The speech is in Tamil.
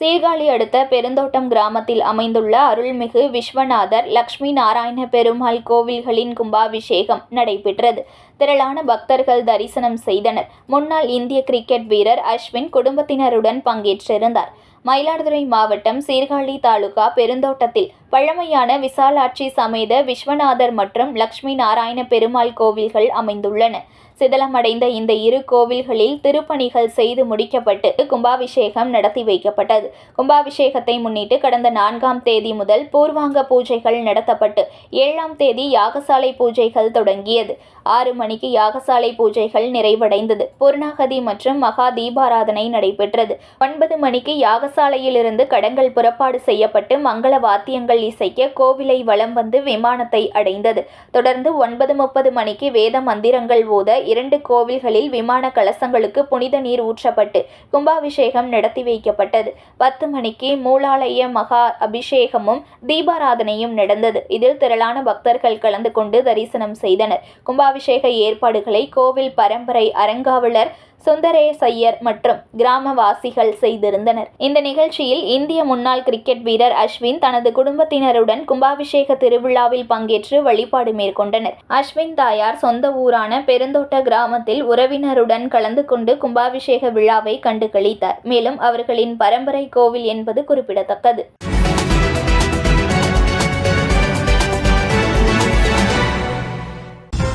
Sirkazhi அடுத்த பெருந்தோட்டம் கிராமத்தில் அமைந்துள்ள அருள்மிகு விஸ்வநாதர் லக்ஷ்மி நாராயண பெருமாள் கோவில்களின் கும்பாபிஷேகம் நடைபெற்றது. திரளான பக்தர்கள் தரிசனம் செய்தனர். முன்னாள் இந்திய கிரிக்கெட் வீரர் அஸ்வின் குடும்பத்தினருடன் பங்கேற்றிருந்தார். மயிலாடுதுறை மாவட்டம் சீர்காழி தாலுகா பெருந்தோட்டத்தில் பழமையான விசாலாட்சி சமேத விஸ்வநாதர் மற்றும் லக்ஷ்மி நாராயண பெருமாள் கோவில்கள் அமைந்துள்ளன. சிதலமடைந்த இந்த இரு கோவில்களில் திருப்பணிகள் செய்து முடிக்கப்பட்டு கும்பாபிஷேகம் நடத்தி வைக்கப்பட்டது. கும்பாபிஷேகத்தை முன்னிட்டு கடந்த நான்காம் தேதி முதல் பூர்வாங்க பூஜைகள் நடத்தப்பட்டு ஏழாம் தேதி யாகசாலை பூஜைகள் தொடங்கியது. ஆறு மணிக்கு யாகசாலை பூஜைகள் நிறைவடைந்தது. பூர்ணாகதி மற்றும் மகா தீபாராதனை நடைபெற்றது. ஒன்பது மணிக்கு யாக யாகசாலையிலிருந்து கடங்கள் புறப்பாடு செய்யப்பட்டு மங்கள வாத்தியங்கள் இசைக்க கோவிலை வலம் வந்து விமானத்தை அடைந்தது. தொடர்ந்து ஒன்பது முப்பது மணிக்கு வேத மந்திரங்கள் ஓத இரண்டு கோவில்களில் விமான கலசங்களுக்கு புனித நீர் ஊற்றப்பட்டு கும்பாபிஷேகம் நடத்தி வைக்கப்பட்டது. பத்து மணிக்கு மூலாலய மகா அபிஷேகமும் தீபாராதனையும் நடந்தது. இதில் திரளான பக்தர்கள் கலந்து கொண்டு தரிசனம் செய்தனர். கும்பாபிஷேக ஏற்பாடுகளை கோவில் பரம்பரை சுந்தரேஷ் ஐயர் மற்றும் கிராமவாசிகள் செய்திருந்தனர். இந்த நிகழ்ச்சியில் இந்திய முன்னாள் கிரிக்கெட் வீரர் அஸ்வின் தனது குடும்பத்தினருடன் கும்பாபிஷேக திருவிழாவில் பங்கேற்று வழிபாடு மேற்கொண்டனர். அஸ்வின் தாயார் சொந்த ஊரான பெருந்தோட்ட கிராமத்தில் உறவினருடன் கலந்து கொண்டு கும்பாபிஷேக விழாவை கண்டு களித்தார் மேலும் அவர்களின் பரம்பரை கோவில் என்பது குறிப்பிடத்தக்கது.